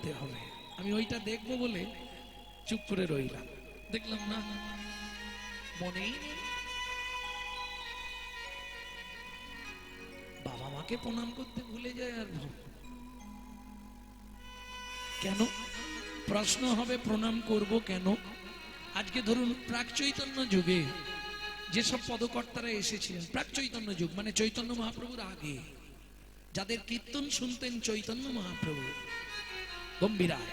করতে হবে। আমি ওইটা দেখব বলে চুপ করে রইলাম। দেখলাম না, মনেই নেই। বাবা মাকে প্রণাম করতে ভুলে যায় আর। কেন? প্রশ্ন হবে, প্রণাম করব কেন? আজকে ধরুন, প্রাক চৈতন্য যুগে যেসব পদকর্তারা এসেছিলেন, প্রাক চৈতন্য যুগ মানে চৈতন্য মহাপ্রভুর আগে, যাদের কীর্তন শুনতেন চৈতন্য মহাপ্রভু গম্ভীরায়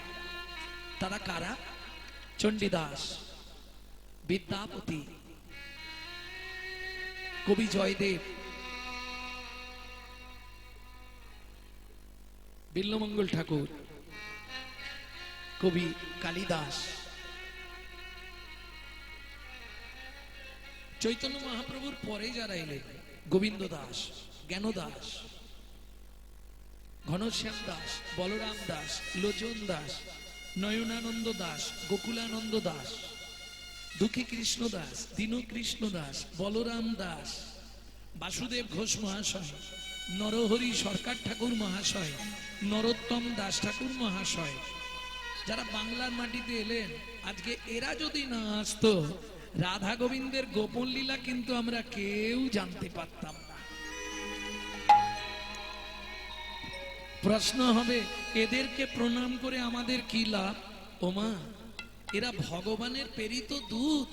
তারা কারা? চণ্ডীদাস, বিদ্যাপতি, কবি জয়দেব, বিল্লমঙ্গল ঠাকুর, কবি কালিদাস। চৈতন্য মহাপ্রভুর পরে যারা এলেন গোবিন্দ দাস জ্ঞান দাস ঘনশ্যাম দাস, বলরাম দাস, লোচন দাস, নয়নানন্দ দাস, গোকুলানন্দ দাস দুঃখী কৃষ্ণ দাস, দীনকৃষ্ণ দাস, বলরাম দাস, বাসুদেব ঘোষ মহাশয়, নরহরি সরকার ঠাকুর মহাশয়, নরোত্তম দাস ঠাকুর মহাশয়। যারা বাংলার মাটিতে এলেন, আজকে এরা যদি না আসতো, রাধা গোবিন্দের গোপন লীলা কিন্তু আমরা কেউ জানতে পারতাম প্রশ্ন হবে এদেরকে প্রণাম করে আমাদের কি লাভ? ওমা এরা ভগবানের প্রেরিত দূত।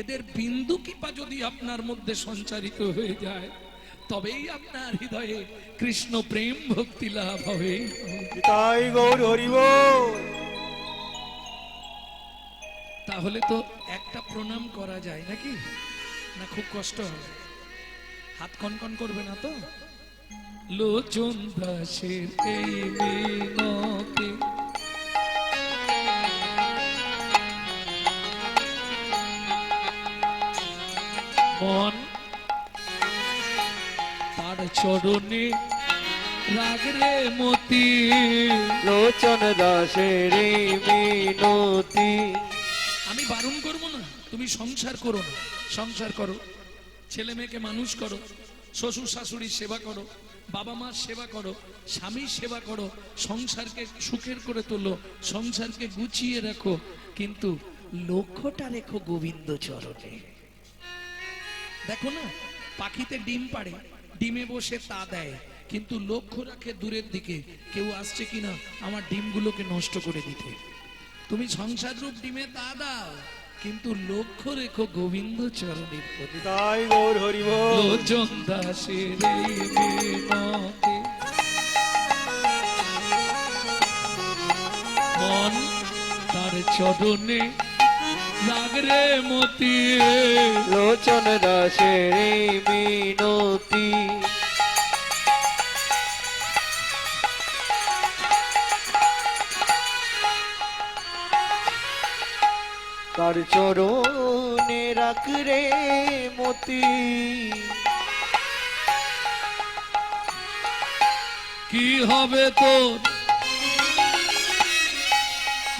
এদের বিন্দু কিপা যদি আপনার মধ্যে সঞ্চারিত হয়ে যায় তবেই আপনার হৃদয়ে কৃষ্ণ প্রেম ভক্তি লাভ হবে। তাই গৌর হরিব তাহলে তো একটা প্রণাম করা যায় নাকি? না খুব কষ্ট হবে। হাত কনকন করবে না তো? লোচন দাসের এই মিনতি মন তার চরণে রাগরে মতি। লোচন দাসের এই মিনতি আমি বারণ করব না তুমি সংসার করো না। সংসার করো ছেলে মেয়েকে মানুষ করো। শ্বশুর শাশুড়ির সেবা করো, বাবা মার সেবা করো স্বামীর সেবা করো, সংসারকে সুখের করে তোলো, সংসারকে গুছিয়ে রাখো। কিন্তু লক্ষ্যটা রেখো গোবিন্দ চরণে। দেখো না, পাখিতে ডিম পাড়ে, ডিমে বসে তা দেয়, কিন্তু লক্ষ্য রাখে দূরের দিকে, কেউ আসছে কিনা আমার ডিমগুলোকে নষ্ট করে দিতে। তুমি সংসার রূপ ডিমে তা দাও। কিন্তু লক্ষ্য রেখো গোবিন্দ চরণের প্রতি তাই গৌর হরিব। লোচন দাসের। মন তার চরণে লাগরে মতি লোচন দাসের মিনতি তার চরণে রাখ রে মতি। কি হবে তোর?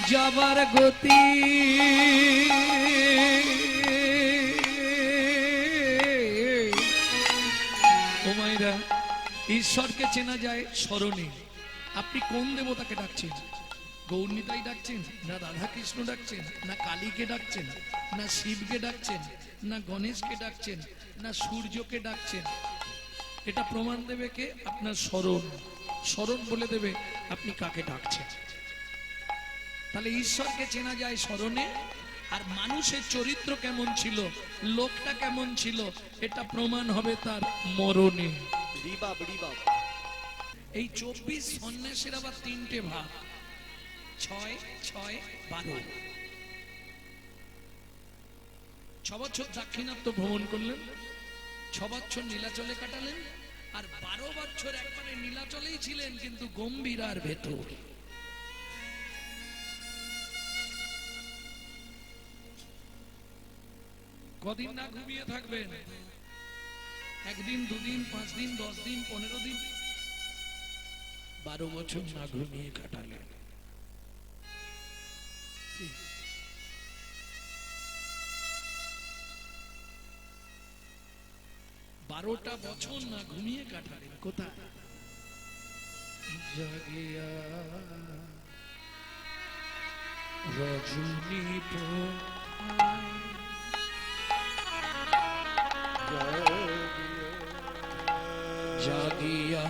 যাবার গতি? ঈশ্বরকে চেনা যায় স্মরণে। আপনি কোন দেবতাকে ডাকছেন? গৌরনিতাই ডাকছেন না রাধা কৃষ্ণ ডাকছেন না কালীকে ডাকছেন না শিবকে ডাকছেন না গণেশকে ডাকছেন না সূর্যকে ডাকছেন। এটা প্রমাণ দেবে কে? আপনার স্মরণ স্মরণ বলে দেবে আপনি কাকে ডাকছেন। তাহলে ঈশ্বরকে চেনা যায় স্মরণে আর মানুষের চরিত্র কেমন ছিল লোকটা কেমন ছিল এটা প্রমাণ হবে তার মরণে। এই চব্বিশ সন্ন্যাসের আবার তিনটে ভাগ। ছয় ছয়, বারো। ছ বছর দাক্ষিণাত্য ভ্রমণ করলেন ছ বছর নীলাচলে কাটালেন, আর বারো বছর একবারে নীলাচলেই ছিলেন, কিন্তু গম্ভীর আর ভেতর। কদিন না ঘুমিয়ে থাকবেন? একদিন, দুদিন পাঁচ দিন দশ দিন পনেরো দিন। বারো বছর না ঘুমিয়ে কাটালেন। বারোটা বছর না ঘুমিয়ে কাটালেন কোথায়? জাগিয়া রজনী জাগিয়া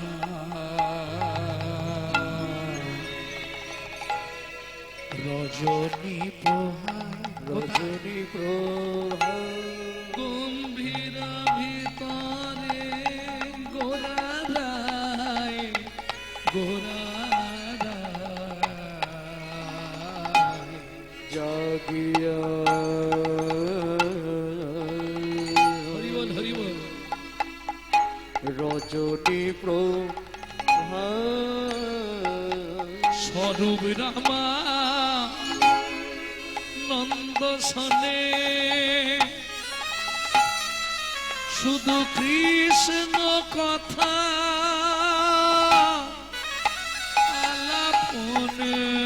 রজনী প্রহার রজনী প্রভা গম্ভীর প্রভা স্বরূপ রামা নন্দ সনে শুধু কৃষ্ণ কথা আলাপনে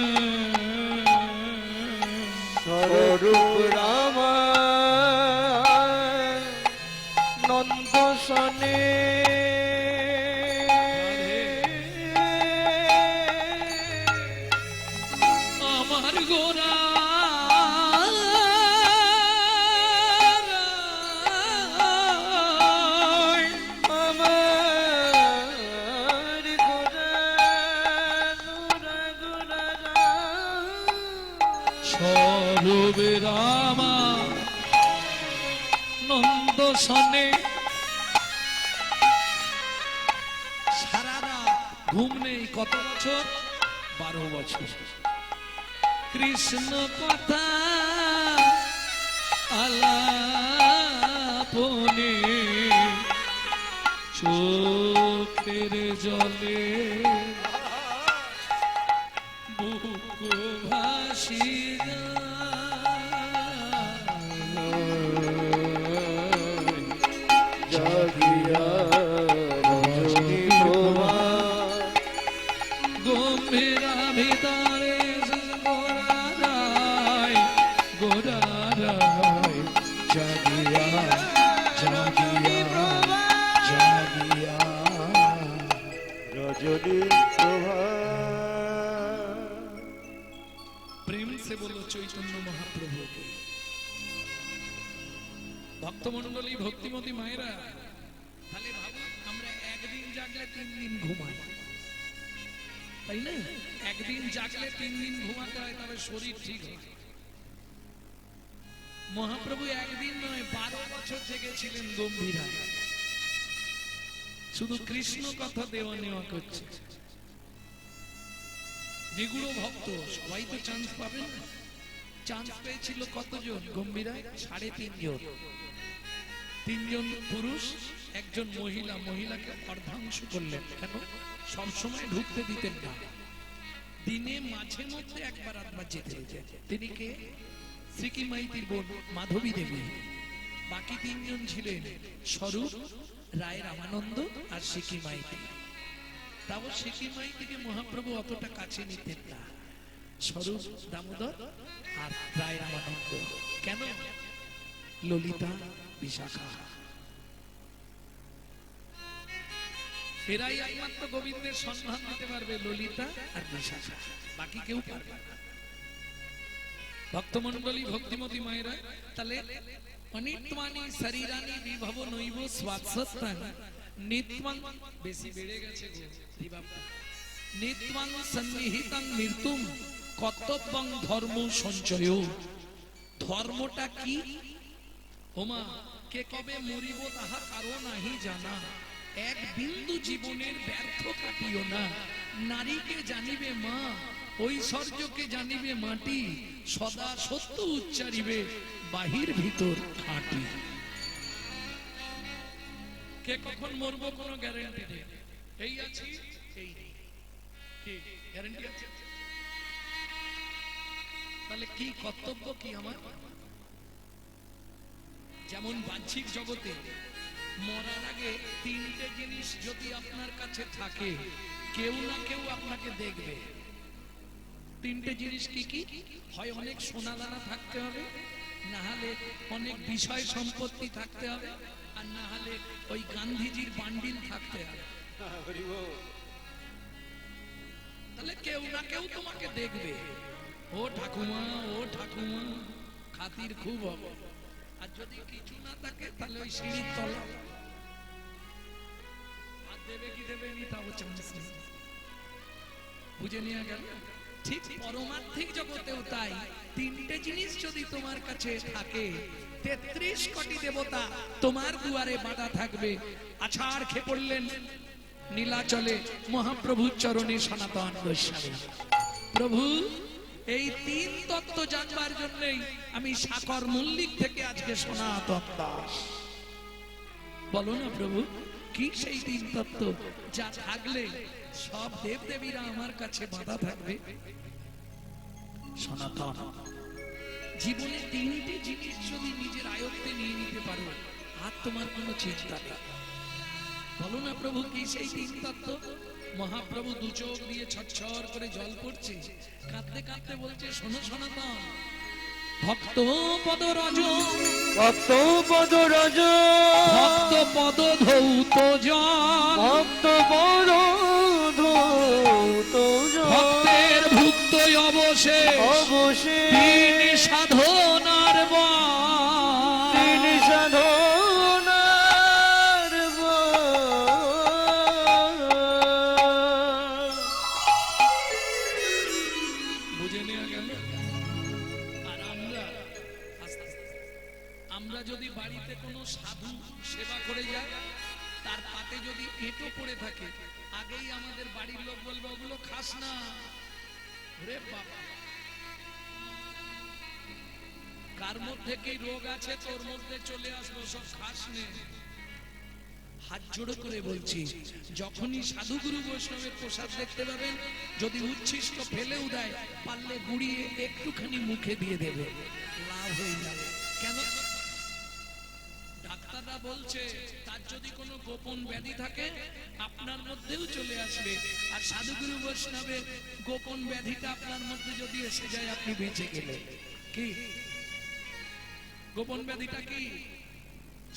নন্দ সনে সারা রাত ঘুম নেই কত বছর? বারো বছর। কৃষ্ণ কথা আলাপনে চোখের জলে বুক ভাসি প্রেম সে বলো চৈতন্য মহাপ্রভুকে। ভক্তমন্ডলী ভক্তিমতী মায়েরা, তাহলে ভাবো আমরা একদিন জাগলে তিন দিন ঘুমাই। তাই না? একদিন জাগলে তিন দিন ঘুমাতে হয়, তবে শরীর ঠিক হয়। মহাপ্রভু একদিন নয়, বারো বছর জেগেছিলেন গম্ভীরা শুধু কৃষ্ণ কথা দেওয়া নেওয়া করছে। নিগুড় ভক্ত, সবাই তো চান্স পাবেন চান্স পেয়েছিল কতজন? গম্ভীরায়? সাড়ে তিনজন। তিনজন পুরুষ, একজন মহিলা। মহিলাকে অর্ধাংশ করলেন। কেন? সবসময় ঢুকতে দিতেন না। দিনে মাঝে মধ্যে একবার আধবার যেতে তিনি কে? শ্রীকি বোন মাধবী দেবী। বাকি তিনজন ছিলেন স্বরূপ রায় রামানন্দ আর সিকি তাও সিকি মাইতিকে মহাপ্রভু অতটা কাছে নিতেন না। স্বরূপ দামোদর আর রায় রামানন্দ। কেন? ললিতা বিশাখা। এরাই একমাত্র গোবিন্দের সম্মান দিতে পারবে ললিতা আর বিশাখা। বাকি কেউ পারবে ভক্তমন্ডলী ভক্তিমতী মায়েরা, তাহলে অনিত্মানি শরীরানি বিভব নৈব স্বাৎসত্তান নিত্মাং বেশি বেড়ে গেছে গো সন্নিহিতাং মৃত্যুম ধর্ম সঞ্চয়। ধর্মটা কি? কে কবে মরিব তাহা কারও নাহি জানা। এক বিন্দু জীবনের ব্যর্থ কাটিও না। নারীকে জানিবে মা, ঐশ্বর্যকে জানিবে মাটি, সদা সত্য উচ্চারিবে। বাহির ভিতর খাঁটি কে কখন মরবো কোনো গ্যারান্টি নেই। এই আছি, এই নেই। কি গ্যারান্টি আছে? তাহলে কি কর্তব্য কি আমার? যেমন বাহ্যিক জগতে, মরার আগে তিনটে জিনিস যদি আপনার কাছে থাকে, কেউ না কেউ আপনাকে দেখবে। তিনটে জিনিস কি কি? হয় অনেক সোনা দানা থাকতে হবে না অনেক বিষয় সম্পত্তি থাকতে হবে, আর না ওই গান্ধীজির বান্ডিল থাকতে হবে। তাহলে কেউ না কেউ তোমাকে দেখবে। ও ঠাকুমা ও ঠাকুমা, খাতির খুব হবে। আর যদি কিছু না থাকে, তাহলে ওই সিঁড়ির তলা। আর দেবে কি দেবে বুঝে নিয়ে গেল? ঠিক পরমার্থিক জগতেও তাই। তিনটে জিনিস যদি তোমার কাছে থাকে, তেত্রিশ কোটি দেবতা তোমার দুয়ারে বাধা থাকবে। আছাড় খেয়ে পড়লেন নীলাচলে মহাপ্রভুর চরণে সনাতন গোস্বামী প্রভু, এই তিন তত্ত্ব জানবার জন্যই আমি সাকর মল্লিক থেকে আজকে সনাতন দাস। বলো না প্রভু, কি সেই তিন তত্ত্ব যা থাকলে সব দেব দেবীরা আমার কাছে বাধা থাকবে? সনাতন। জীবনে তিনটি জিনিস যদি নিজের আয়ত্তে নিয়ে নিতে পারো আর তোমার কোনো চিন্তা নেই। বলো না প্রভু কি সেই তিন তত্ত্ব? মহাপ্রভু দু চোখ দিয়ে ছচ্ছর করে জল পড়ছে কাঁদতে কাঁদতে বলছে শোনো সনাতন ভক্ত পদ রজ ভক্ত পদ রজ ভক্ত পদ ধৌত জল ভক্ত পদ ধৌত জল। ভুক্ত অবশেষ। অবশেষ। তিনি সাধনার তিনি সাধনার বুঝে নেওয়া গেল? আর আমরা যদি বাড়িতে কোনো সাধু সেবা করে যাই তার পাতে যদি এঁটো পড়ে থাকে আগেই আমাদের বাড়ির লোক বলবে ওগুলো খাস না। কার মধ্যে কি রোগ আছে, তোর মধ্যে চলে আসলো সব খাস হাত জোড়ো করে বলছি, যখনই সাধুগুরু বৈষ্ণবের প্রসাদ দেখতে পাবেন, যদি উচ্ছিষ্ট ফেলেও দেয় পারলে গুড়িয়ে একটুখানি মুখে দিয়ে দেবে। লাভ হয়ে যাবে। কেন বলছে, তার যদি কোনো গোপন ব্যাধি থাকে, আপনার মধ্যেও চলে আসবে। আর সাধুগুরু বৈষ্ণবের গোপন ব্যাধিটা আপনার মধ্যে যদি এসে যায়, আপনি বেঁচে গেলেন। কি? গোপন ব্যাধিটা কি?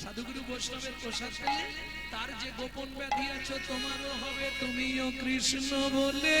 সাধুগুরু বৈষ্ণবের প্রসাদ পেলে তার যে গোপন ব্যাধি আছে, তোমারও হবে, তুমিও কৃষ্ণ বলে।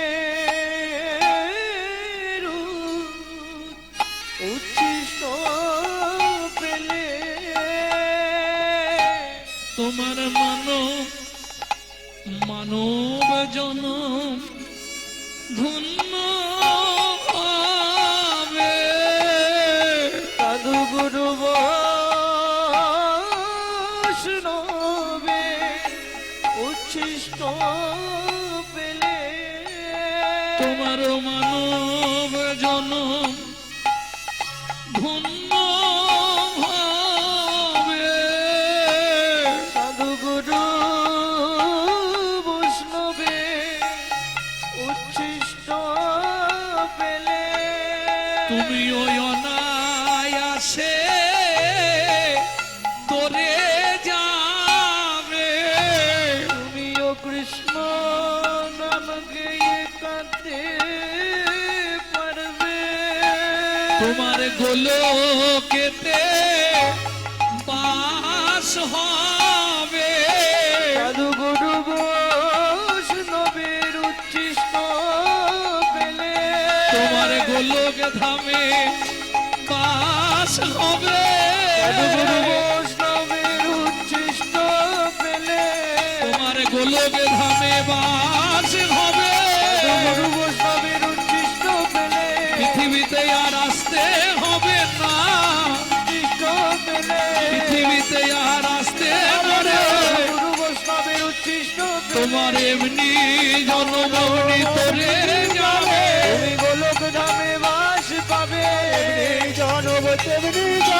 জনম ধন্য হবে। সাধু গুরু বৈষ্ণবে উচ্ছিষ্ট পেলে। তোমার মানব জনম বাস হবে উচ্ছিষ্ট পেলে তোমার গোলকে ধামে হবে। বৈষ্ণবের উচ্ছিষ্ট পেলে পৃথিবীতে আর আসতে হবে না। উচ্ছিষ্ট পেলে পৃথিবীতে আর আসতে উচ্ছিষ্ট তোমার এমনি জনব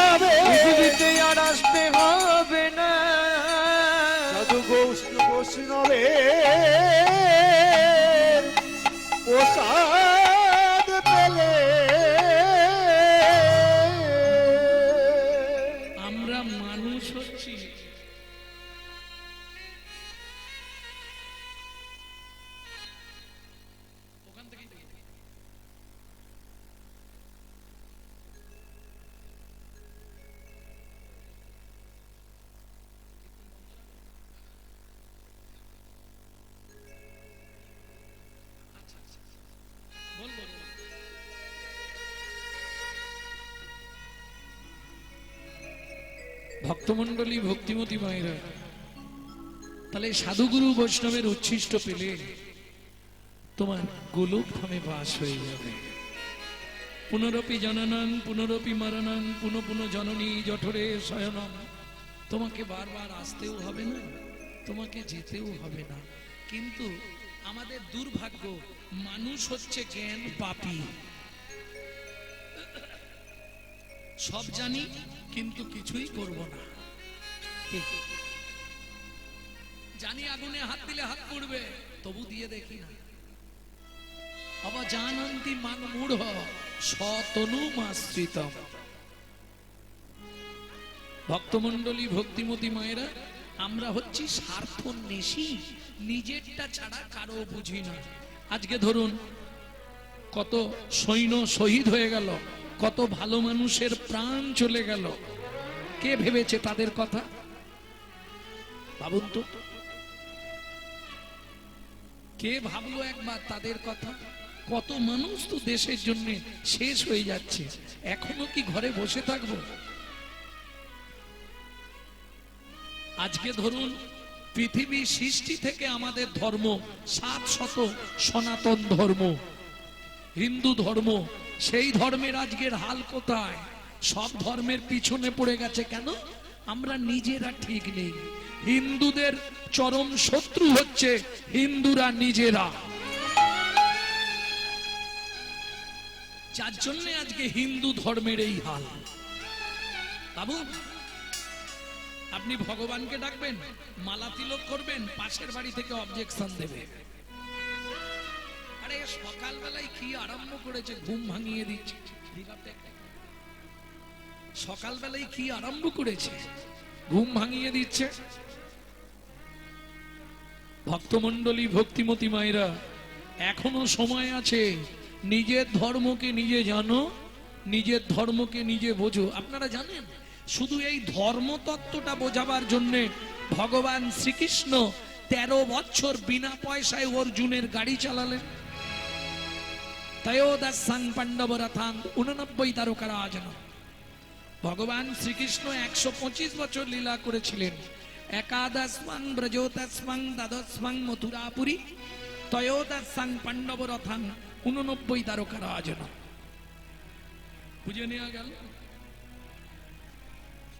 ভক্তমণ্ডলী ভক্তিমতী মায়েরা, তাহলে সাধুগুরু বৈষ্ণবের উচ্ছিষ্ট পেলে তোমার গোলক ধামে বাস হয়ে যাবে। পুনরপি জননন, পুনরপি মরণন, পুনঃ পুনঃ জননী জঠরে শয়নম তোমাকে বারবার আসতেও হবে না, তোমাকে যেতেও হবে না। কিন্তু আমাদের দুর্ভাগ্য, মানুষ হচ্ছে জ্ঞান পাপী। সব জানি, কিন্তু কিছুই করব না। জানি আগুনে হাত দিলে হাত পড়বে, তবু দিয়ে দেখি না। আবার অবজানন্তি মান মূঢ় সতনু মাশ্রিতম ভক্তমণ্ডলী, ভক্তিমতী মায়েরা, আমরা হচ্ছি স্বার্থ নেশি নিজেরটা ছাড়া কারও বুঝি না। আজকে ধরুন, কত সৈন্য শহীদ হয়ে গেল। কত ভালো মানুষের প্রাণ চলে গেল। কে ভেবেছে তাদের কথা? তো। কে ভাবলো একবার তাদের কথা? কত মানুষ তো দেশের জন্য শেষ হয়ে যাচ্ছে। এখনও কি ঘরে বসে থাকব? আজকে ধরুন, পৃথিবী সৃষ্টি থেকে আমাদের ধর্ম সাত শত সনাতন ধর্ম। হিন্দু ধর্ম, সেই ধর্মের আজকের হাল কোথায়? সব ধর্মের পিছনে পড়ে গেছে কেন? আমরা নিজেরা ঠিক নেই। হিন্দুদের চরম শত্রু হচ্ছে হিন্দুরা নিজেরা। যার জন্য আজকে হিন্দু ধর্মের এই হাল। বাবু, আপনি ভগবানকে ডাকবেন, মালা তিলক করবেন, পাশের বাড়ি থেকে অবজেকশন দেবে। আরে সকালবেলায় কি আরম্ভ করেছে? ঘুম ভাঙিয়ে দিচ্ছে। সকালবেলায় কি আরম্ভ করেছে? ঘুম ভাঙিয়ে দিচ্ছে। ভক্তমণ্ডলী, ভক্তিমতী মায়েরা, এখনও সময় আছে। নিজের ধর্মকে নিজে জানো, নিজের ধর্মকে নিজে বোঝো। আপনারা জানেন, শুধু এই ধর্ম তত্ত্বটা বোঝাবার জন্য ভগবান শ্রীকৃষ্ণ তেরো বছর বিনা পয়সায় অর্জুনের গাড়ি চালালেন। তয়োদাসাং পাণ্ডব রথাং উননব্বই তারকারা আজন ভগবান শ্রীকৃষ্ণ একশো পঁচিশ বছর লীলা করেছিলেন একাদশমাং ব্রজোদশমাং দ্বাদশমাং মথুরাপুরী তয়োদশাং পাণ্ডব রথাং উননব্বই তারকারা আজন বুঝে নেওয়া গেল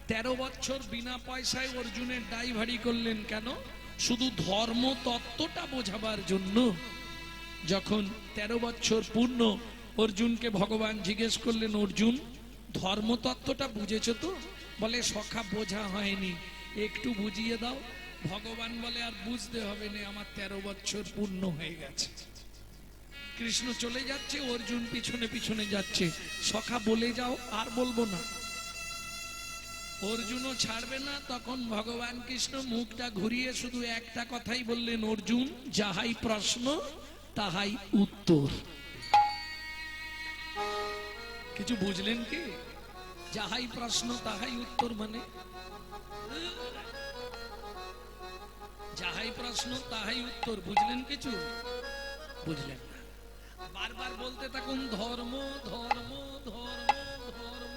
তেরো বছর বিনা পয়সায় অর্জুনের ডাইভারি করলেন কেন শুধু ধর্ম তত্ত্বটা বোঝাবার জন্য যখন তেরো বছর পূর্ণ, অর্জুনকে ভগবান জিজ্ঞেস করলেন, অর্জুন, ধর্মতত্ত্বটা বুঝেছ তো? বলে, সখা, বোঝা হয়নি। একটু বুঝিয়ে দাও। ভগবান বলে, আর বুঝতে হবে না, আমার তেরো বছর পূর্ণ হয়ে গেছে। কৃষ্ণ চলে যাচ্ছে, অর্জুন পিছনে পিছনে যাচ্ছে। সখা, বলে যাও, আর বলব না। অর্জুনও ছাড়বে না। তখন ভগবান কৃষ্ণ মুখটা ঘুরিয়ে শুধু একটা কথাই বললেন, অর্জুন, যাহাই প্রশ্ন তাহাই উত্তর। কিছু বুঝলেন কি? যাহাই প্রশ্ন, তাহাই উত্তর মানে? যাহাই প্রশ্ন, তাহাই উত্তর। বুঝলেন কিছু? বুঝলেন বারবার বলতে থাকুন, ধর্ম ধর্ম ধর্ম ধর্ম।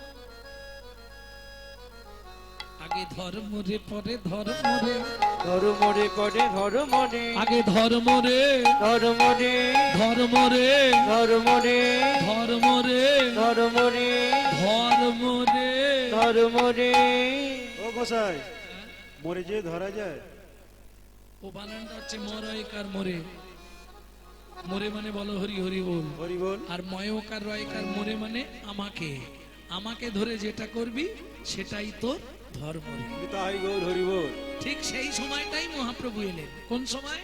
আগে ধর্ম রে, পরে ধর্ম রে। ধর্ম রে পরে ধর্ম রে আগে ধর্ম রে ধর্ম রে ধর্ম রে ধর্ম রে ধর্ম রে ধর্ম রে ধর্ম রে ধর্ম রে ও গোসাই মরে যে ধরা যায়। ও বানানটা হচ্ছে মরয়কার মরে। মরে মানে বলো হরি হরি বল। হরি বল। আর ময়কার রয়কার মরে মানে আমাকে। আমাকে ধরে যেটা করবি সেটাই তোর ধর্ম। তাই গৌর হরি বল। ঠিক সেই সময়টাই মহাপ্রভু এলেন। কোন সময়?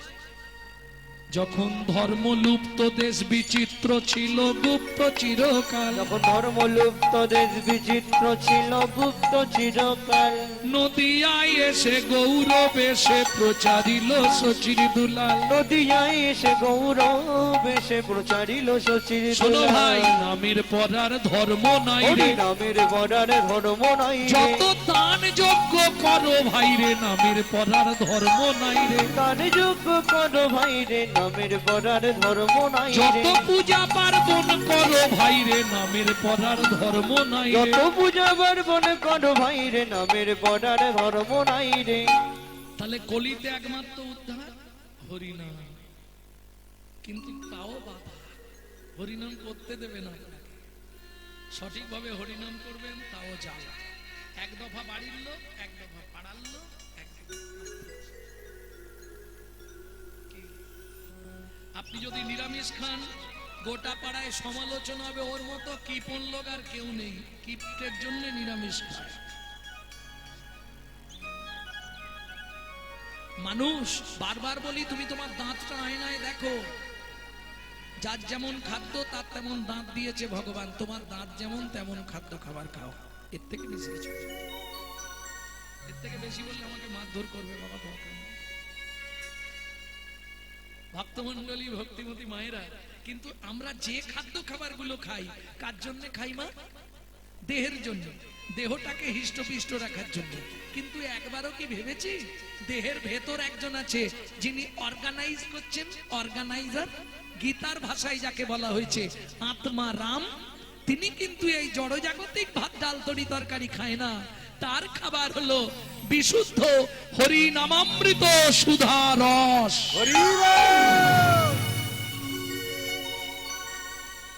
যখন ধর্ম লুপ্ত দেশ বিচিত্র ছিল গুপ্ত চিরকাল। যখন ধর্ম লুপ্ত দেশ বিচিত্র ছিল গুপ্ত চিরকাল। নদিয়ায় এসে গৌরব এসে প্রচারিল সচির দুলাল। নদিয়ায় এসে গৌরব এসে প্রচারিল শচির শোনো ভাই নামের পরার ধর্ম নাই রে। নামের বর্ডার ধর্ম নাই যত দান যোগ্য করো ভাই রে নামের পরার ধর্ম নাই রে। দান যোগ্য করো ভাই রে নামের বর্ডার ধর্ম নাই যত পূজা পার্বণ করো ভাই রে নামের পরার ধর্ম নাই যত পূজা পার্বণ করো ভাই রে নামের বর্ডার ধর্ম নাই রে। তাহলে কলিতে একমাত্র উদ্ধার হরিনাম। কিন্তু তাও বাধা। হরিনাম করতে দেবে না সঠিকভাবে হরিনাম করবেন তাও জ্বালা। এক দফা বাড়ির লোক এক দফা পাড়ার লোক আপনি যদি নিরামিষ খান গোটা পাড়ায় সমালোচনা হবে, ওর মতো কিপন লোক আর কেউ নেই। কিপ্টের জন্য নিরামিষ খায়। মানুষ, বারবার বলি, তুমি তোমার দাঁতটা আয়নায় দেখো। যার যেমন খাদ্য, তার তেমন দাঁত দিয়েছে ভগবান। তোমার দাঁত যেমন তেমন খাদ্য খাবার খাও। এর থেকে বেশি কিছু এর থেকে বেশি বললে আমাকে মারধর করবে বাবা। ভক্তমন্ডলী ভক্তিমতী মায়েরা কিন্তু আমরা যে খাদ্য খাবারগুলো খাই, কার জন্য খাই মা? দেহের জন্য। দেহটাকে হিষ্টপিষ্ট রাখার জন্য। কিন্তু একবারও কি ভেবেছি? দেহের ভেতর একজন আছে, যিনি অর্গানাইজ করছেন অর্গানাইজার গীতার ভাষায় যাকে বলা হয়েছে, আত্মা রাম। তিনি কিন্তু এই জড়জাগতিক ভাত, ডাল, তরি তরকারি খায় না। তার খাবার হলো বিশুদ্ধ হরি নামামৃত সুধা রস। হরি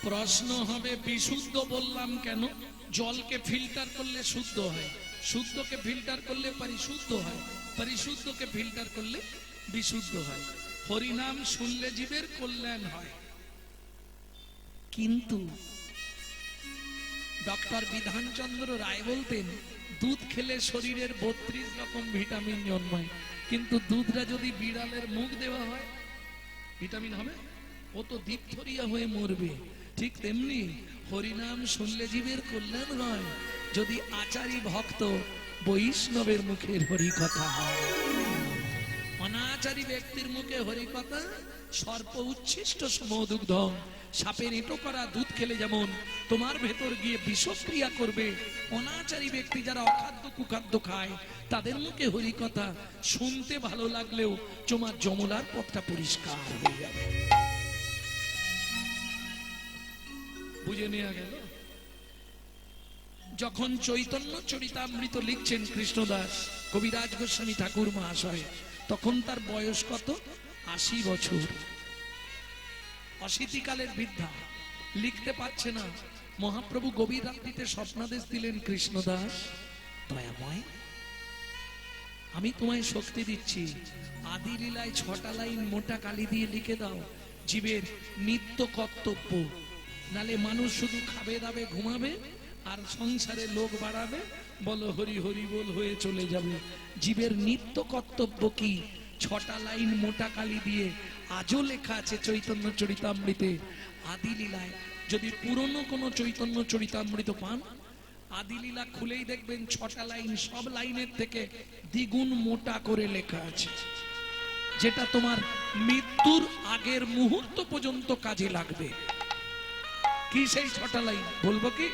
প্রশ্ন হবে, বিশুদ্ধ বললাম কেন? জলকে ফিল্টার করলে শুদ্ধ হয়। শুদ্ধকে ফিল্টার করলে পরিশুদ্ধ হয়। পরিশুদ্ধকে ফিল্টার করলে বিশুদ্ধ হয়। হরিনাম শুনলে জীবের কল্যাণ হয়। কিন্তু ডক্টর বিধানচন্দ্র রায় বলতেন, দুধ খেলে শরীরের বত্রিশ রকম ভিটামিন জন্মায়। কিন্তু দুধটা যদি বিড়ালের মুখ দেওয়া হয়, ভিটামিন হবে? ও তো দীপথরিয়া হয়ে মরবে। ঠিক তেমনি হরিনাম শুনলে জীবের কল্যাণ হয়। যদি আচারী ভক্ত বৈষ্ণবের মুখের হরি কথা হয়। অনাচারী ব্যক্তির মুখে হরি কথা সর্প উচ্ছিষ্ট সমদুগ্ধ সাপের এঁটো করা দুধ খেলে যেমন তোমার ভেতর গিয়ে বিষক্রিয়া করবে। অনাচারী ব্যক্তি যারা অখাদ্য কুখাদ্য খায়, তাদের মুখে হরি কথা শুনতে ভালো লাগলেও তোমার যমলার পথটা পরিষ্কার হয়ে যাবে। বুঝে নেওয়া গেল। যখন চৈতন্য চরিতামৃত লিখছেন কৃষ্ণদাস, কবিরাজ গোস্বামী ঠাকুর মহাশয়, তখন তার বয়স কত? আশি বছর। অশীতিকালের বৃদ্ধা লিখতে পারছে না। মহাপ্রভু গভীর রাত্রিতে স্বপ্নাদেশ দিলেন কৃষ্ণদাস, দয়াময়, আমি তোমায় শক্তি দিচ্ছি। আদি লীলায় ছটা লাইন মোটা কালি দিয়ে লিখে দাও। জীবের নিত্য কর্তব্য। নালে মানুষ শুধু খাবে দাবে ঘুমাবে, আর সংসারে লোক বাড়াবে, বলো হরি হরি বল হয়ে চলে যাবে। জীবের নিত্য কর্তব্য কি? ছটা লাইন মোটা কালি দিয়ে আজও লেখা আছে চৈতন্য চরিতামৃতে। আদি লীলায় যদি পুরনো কোনো চৈতন্য চরিতামৃত পান, আদিলীলা খুলেই দেখবেন ছটা লাইন সব লাইনের থেকে দ্বিগুণ মোটা করে লেখা আছে। যেটা তোমার মৃত্যুর আগের মুহূর্ত পর্যন্ত কাজে লাগবে। কি সেই ছটা লাইন? বলব কি?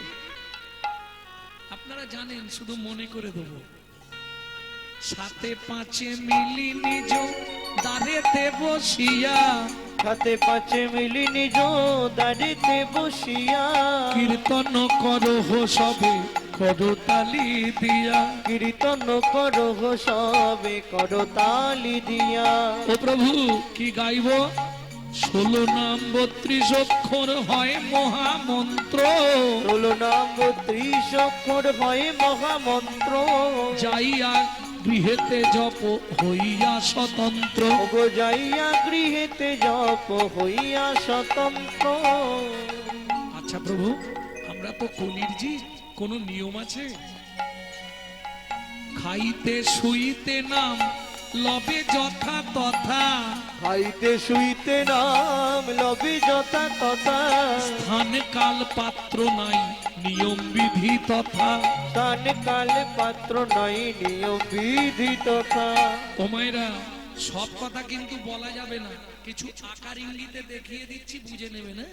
আপনারা জানেন শুধু মনে করে দেবো। সাথে পাঁচে মিলি নিজ দাঁড়েতে বসিয়া। সাথে পাঁচে মিলি নিজ দাঁড়িতে বসিয়া। কীর্তন করো হো সবে করতালি দিয়া। কীর্তন করো গো সবে করো তালি দিয়া। ও প্রভু কি গাইব? ষোলো নাম বত্রিশ অক্ষর হয় মহামন্ত্র। ষোলো নাম ত্রিশ অক্ষর হয় মহামন্ত্র। যাইয়া গৃহেতে জপ হইয়া স্বতন্ত্র। যাইয়া গৃহেতে জপ হইয়া স্বতন্ত্র। আচ্ছা প্রভু আমরা তো কলির জি কোনো নিয়ম আছে? খাইতে শুইতে নাম লবে যথা তথা। খাইতে শুইতে নাম লবি যথা তথা। স্থান কাল পাত্র নাই নিয়ম বিধি তথা। স্থান কাল পাত্র নাই নিয়ম বিধি তথা। তোমায়রা সব কথা কিন্তু বলা যাবে না। কিছু আকার ইঙ্গিতে দেখিয়ে দিচ্ছি বুঝে নেবে না?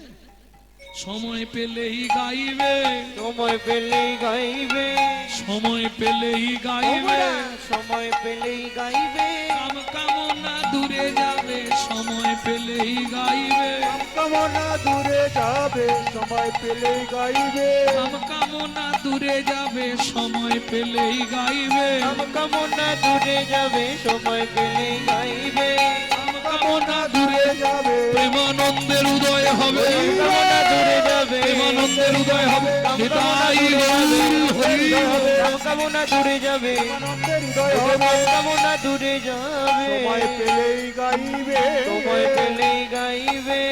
সময় পেলেই গাইবে। সময় পেলেই গাইবে। সময় পেলেই গাইবে। সময় পেলেই গাইবে। কাম কামনা দূরে যাবে সময় পেলেই গাইবে। কামনা দূরে যাবে সময় পেলেই গাইবে। কাম কামনা দূরে যাবে সময় পেলেই গাইবে। কাম কামনা দূরে যাবে সময় পেলেই গাইবে। কামনা দূরে যাবে প্রেমানন্দের উদয় হবে। কামনা দূরে যাবে প্রেমানন্দের উদয় হবে। নিতাই হরি। কামনা দূরে যাবে আনন্দের হৃদয় হবে। কামনা দূরে যাবে সময় পেলেই গাইবে। সময় পেলেই গাইবে।